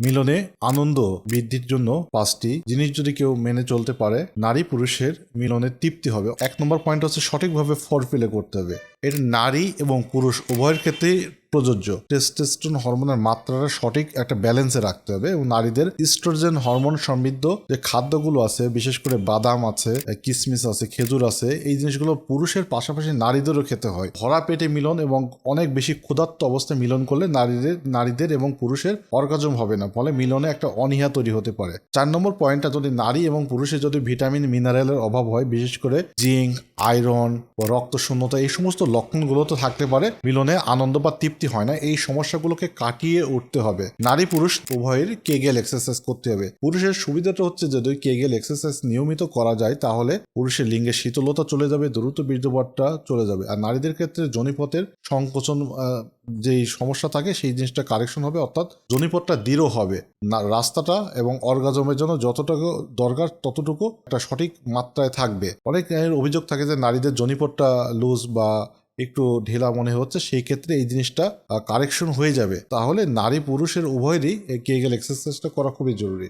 মিলনে আনন্দ বৃদ্ধির জন্য পাঁচটি জিনিস যদি কেউ মেনে চলতে পারে, নারী পুরুষের মিলনে তৃপ্তি হবে। এক নম্বর পয়েন্ট হচ্ছে সঠিকভাবে ফরফিলে করতে হবে। এটা নারী এবং পুরুষ উভয়ের ক্ষেত্রেই প্রযোজ্য। টেস্টোস্টেরন হরমোনের মাত্রাটা সঠিক একটা ব্যালেন্সে রাখতে হবে এবং নারীদের ইস্ট্রোজেন হরমোন সমৃদ্ধ যে খাদ্যগুলো আছে, বিশেষ করে বাদাম আছে কিসমিস আছে, খেজুর আছে, এই জিনিসগুলো পুরুষের পাশাপাশি নারীদেরও খেতে হয়। ভরা পেটে মিলন এবং অনেক বেশি ক্ষুধার্ত অবস্থায় মিলন করলে নারীদের নারীদের এবং পুরুষের অর্গাজম হবে না, ফলে মিলনে একটা অনীহা তৈরি হতে পারে। চার নম্বর পয়েন্টটা যদি নারী এবং পুরুষের যদি ভিটামিন মিনারেলের অভাব হয়, বিশেষ করে জিঙ্ক আয়রন রক্ত শূন্যতা এই সমস্ত লক্ষণগুলো তো থাকতে পারে, মিলনে আনন্দ বা তৃপ্তি হয় না, এই সমস্যাগুলোকে কাটিয়ে উঠতে হবে। নারী পুরুষ উভয়ের কেগেল এক্সারসাইজ করতে হবে। পুরুষের সুবিধাটা হচ্ছে যদি কেগেল এক্সারসাইজ নিয়মিত করা যায়, তাহলে পুরুষের লিঙ্গের শীতলতা চলে যাবে, দ্রুত বীর্যপাতটা চলে যাবে। আর নারীদের ক্ষেত্রে জনিপথের সংকোচন যেই সমস্যা থাকে, সেই জিনিসটা কারেকশন হবে, অর্থাৎ জনিপথটা দৃঢ় হবে। না, রাস্তাটা এবং অর্গাজমের জন্য যতটুকু দরকার, ততটুকু একটা সঠিক মাত্রায় থাকবে। অনেক অভিযোগ থাকে যে নারীদের জনিপথটা লুজ বা একটু ঢেলা মনে হচ্ছে, সেই ক্ষেত্রে এই জিনিসটা কারেকশন হয়ে যাবে। তাহলে নারী পুরুষের উভয়েরই কেগেল এক্সারসাইজটা করা খুবই জরুরি।